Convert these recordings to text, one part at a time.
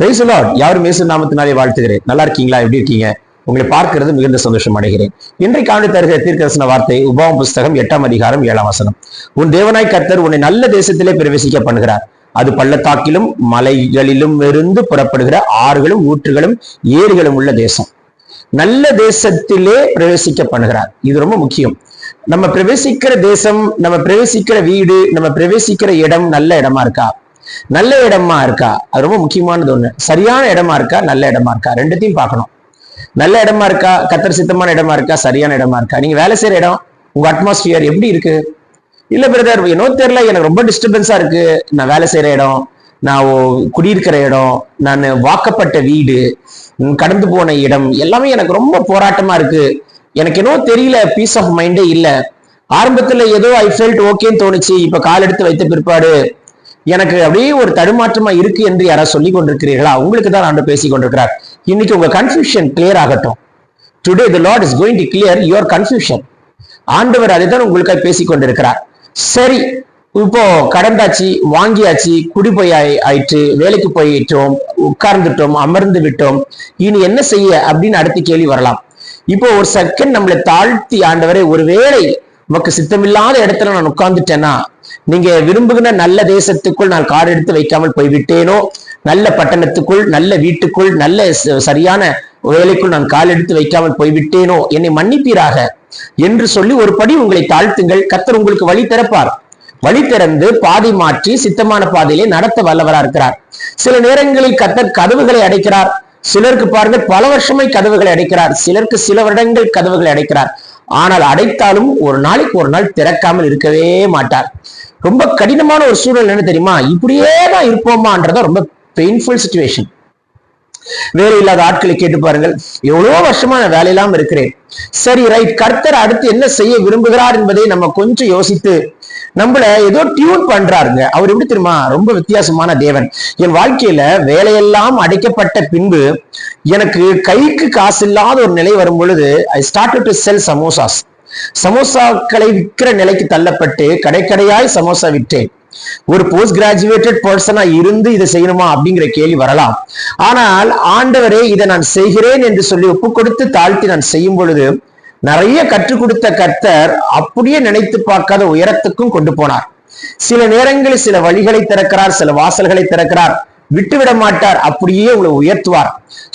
பேசலாட் யாரும் மேசு நாமத்தினாலே வாழ்த்துகிறேன். நல்லா இருக்கீங்களா? எப்படி இருக்கீங்க? உங்களை பார்க்கிறது மிகுந்த சந்தோஷம் அடைகிறேன். இன்றைக்கு ஆண்டு தருகிற தீர்க்கரசன வார்த்தை உபாவம் புஸ்தகம் எட்டாம் அதிகாரம் ஏழாம் வசனம். உன் தேவனாய் கர்த்தர் உன்னை நல்ல தேசத்திலே பிரவேசிக்க பண்ணுகிறார் அது பள்ளத்தாக்கிலும் மலைகளிலும் இருந்து புறப்படுகிற ஆறுகளும் ஊற்றுகளும் ஏரிகளும் உள்ள தேசம். நல்ல தேசத்திலே பிரவேசிக்க பண்ணுகிறார் இது ரொம்ப முக்கியம். நம்ம பிரவேசிக்கிற தேசம் நம்ம பிரவேசிக்கிற வீடு நம்ம பிரவேசிக்கிற இடம் நல்ல இடமா இருக்கா? நல்ல இடமா இருக்கா? அது ரொம்ப முக்கியமானது ஒண்ணு. சரியான இடமா இருக்கா? நல்ல இடமா இருக்கா? ரெண்டுத்தையும் பார்க்கணும். நல்ல இடமா இருக்கா? கத்தர் சித்தமான இடமா இருக்கா? சரியான இடமா இருக்கா? நீங்க வேலை செய்யற இடம் உங்க அட்மாஸ்பியர் எப்படி இருக்கு? இல்ல பிரதர் என்னோ தெரியல எனக்கு ரொம்ப டிஸ்டர்பன்ஸா இருக்கு. நான் வேலை செய்யற இடம் நான் ஓ- குடியிருக்கிற இடம் நான் வாக்கப்பட்ட வீடு கடந்து போன இடம் எல்லாமே எனக்கு ரொம்ப போராட்டமா இருக்கு. எனக்கு என்னவோ தெரியல பீஸ் ஆஃப் மைண்டே இல்ல. ஆரம்பத்துல ஏதோ ஐ ஃபெல்ட் ஓகேன்னு தோணுச்சு. இப்ப கால் எடுத்து வைத்த பிற்பாடு எனக்கு அப்படியே ஒரு தடுமாற்றமா இருக்கு என்று யாராவது சொல்லி கொண்டிருக்கிறீர்களா? உங்களுக்கு தான் ஆண்டு பேசி கொண்டிருக்கிறார். இன்னைக்கு உங்க கன்ஃபியூஷன் கிளியர் ஆகட்டும். Today the Lord is going to clear your confusion ஆண்டவர் அதை தான் உங்களுக்காக பேசி கொண்டிருக்கிறார். சரி இப்போ கடந்தாச்சு வாங்கியாச்சு குடி போய் ஆயி- ஆயிற்று வேலைக்கு போயிட்டோம் உட்கார்ந்துட்டோம் அமர்ந்து விட்டோம். இனி என்ன செய்ய அப்படின்னு அடுத்த கேள்வி வரலாம். இப்போ ஒரு செகண்ட் நம்மளை தாழ்த்தி ஆண்டவரை ஒருவேளை உமக்கு சித்தமில்லாத இடத்துல நான் உட்கார்ந்துட்டேன்னா நீங்க விரும்புகிற நல்ல தேசத்துக்குள் நான் கார் எடுத்து வைக்காமல் போய்விட்டேனோ நல்ல பட்டணத்துக்குள் நல்ல வீட்டுக்குள் நல்ல சரியான வேலைக்குள் நான் கால் எடுத்து வைக்காமல் போய்விட்டேனோ என்னை மன்னிப்பீராக என்று சொல்லி ஒரு படி உங்களை தாழ்த்துங்கள். கத்தர் உங்களுக்கு வழி திறப்பார். வழி திறந்து பாதை மாற்றி சித்தமான பாதையிலே நடத்த வல்லவரா இருக்கிறார். சில நேரங்களில் கத்தர் கதவுகளை அடைக்கிறார். சிலருக்கு பாருங்க பல வருஷமாய் கதவுகளை அடைக்கிறார். சிலருக்கு சில வருடங்கள் கதவுகளை அடைக்கிறார். ஆனால் அடைத்தாலும் ஒரு நாளைக்கு ஒரு நாள் திறக்காமல் இருக்கவே மாட்டார். ரொம்ப கடினமான ஒரு சூழல் என்ன தெரியுமா? இப்படியே தான் இருப்போமான்றத ரொம்ப பெயின்ஃபுல் சுச்சுவேஷன் வேலை இல்லாத ஆட்களை கேட்டு பாருங்கள். எவ்வளவோ வருஷமா நான் வேலையில்லாம இருக்கிறேன். சரி ரைட் கர்த்தர் அடுத்து என்ன செய்ய விரும்புகிறார் என்பதை நம்ம கொஞ்சம் யோசித்து நம்மள ஏதோ டியூன் பண்றாருங்க. அவர் எப்படி தெரியுமா? ரொம்ப வித்தியாசமான தேவன். என் வாழ்க்கையில வேலையெல்லாம் அடைக்கப்பட்ட பின்பு எனக்கு கைக்கு காசு இல்லாத ஒரு நிலை வரும் பொழுது I start to sell samosas சமோசாக்களை விற்கிற நிலைக்கு தள்ளப்பட்டு கடைக்கடையாய் சமோசா விற்றேன். ஒரு போஸ்ட் கிராஜுவேட்டட் பர்சனா இருந்து இதை செய்யணுமா அப்படிங்கிற கேள்வி வரலாம். ஆனால் ஆண்டவரே இதை நான் செய்கிறேன் என்று சொல்லி ஒப்பு கொடுத்து தாழ்த்தி நான் செய்யும் பொழுது நிறைய கற்றுக் கொடுத்த கர்த்தர் அப்படியே நினைத்து பார்க்காத உயரத்துக்கும் கொண்டு போனார். சில நேரங்களில் சில வழிகளை திறக்கிறார் சில வாசல்களை திறக்கிறார். விட்டுவிட மாட்டார் அப்படியே உங்களை உயர்த்துவார்.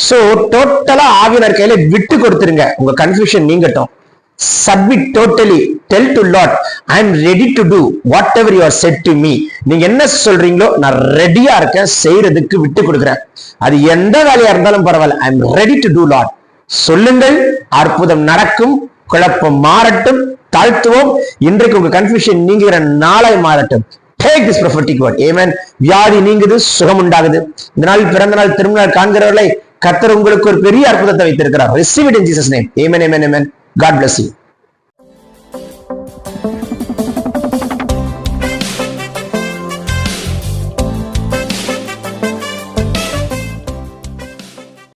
சோ டோட்டலா ஆவினர் கையில விட்டு கொடுத்துருங்க. உங்க confusion நீங்கட்டும். Submit totally tell to Lord I am ready to do whatever you are said to me நீங்க என்ன சொல்றீங்களோ நான் ரெடியா இருக்கேன் செய்யறதுக்கு விட்டு கொடுக்குறேன். அது எந்த வேலையா இருந்தாலும் பரவாயில்ல. I am ready to do Lord சொல்லுங்கள். அற்புதம் நடக்கும். குழப்பம் மாறட்டும். தாழ்த்துவோம். இன்றைக்கு உங்க கன்ஃபியூஷன் நீங்குகிற நாளை மாறட்டும். Take this prophetic word amen. வியாதி நீங்குது சுகம் உண்டாகுது இந்த நாள் பிறந்த நாள் திரும்ப நாள் காண்கிறவர்களை கர்த்தர் உங்களுக்கு ஒரு பெரிய அற்புதத்தை வைத்திருக்கிறார். Receive it in Jesus name amen amen amen. God bless you